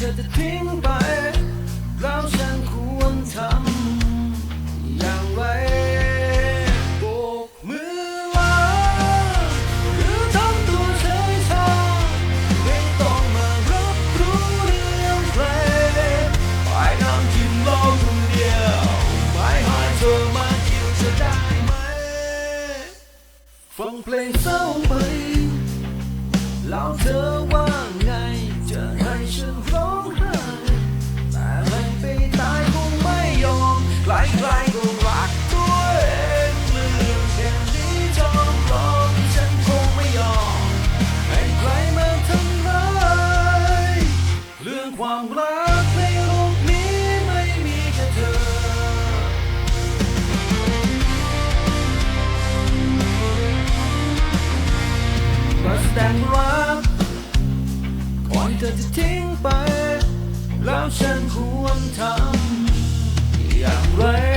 เธอจะทิ้งไป แล้วฉันควรทำอย่างไรโกมือลาหรือทำตัวเฉยชาไม่ต้องมารับรู้เรื่องใครไปน้ำกินโลกเดียวไม่หาเธอมาคิวจะได้ไหม ฟังเพลงเศร้าไปแล้วเธอว่าไงจะให้ฉัน แต่งรักก่อนเธอจะทิ้งไป แล้วฉันควรทำอย่างไร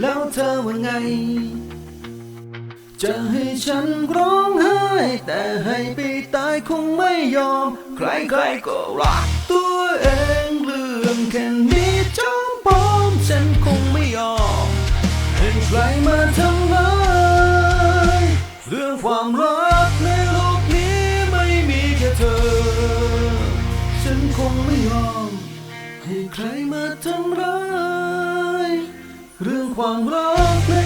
แล้วเธอว่าไง จะให้ฉันร้องไห้ แต่ให้ไปตายคงไม่ยอม ใครๆก็รักตัวเองเรื่องแค่นี้จอมปลอมฉันคงไม่ยอมให้ใครมาทำลายเรื่องความรักในโลกนี้ไม่มีแค่เธอ ฉันคงไม่ยอม ให้ใครมาทำร้าย เรื่องความรัก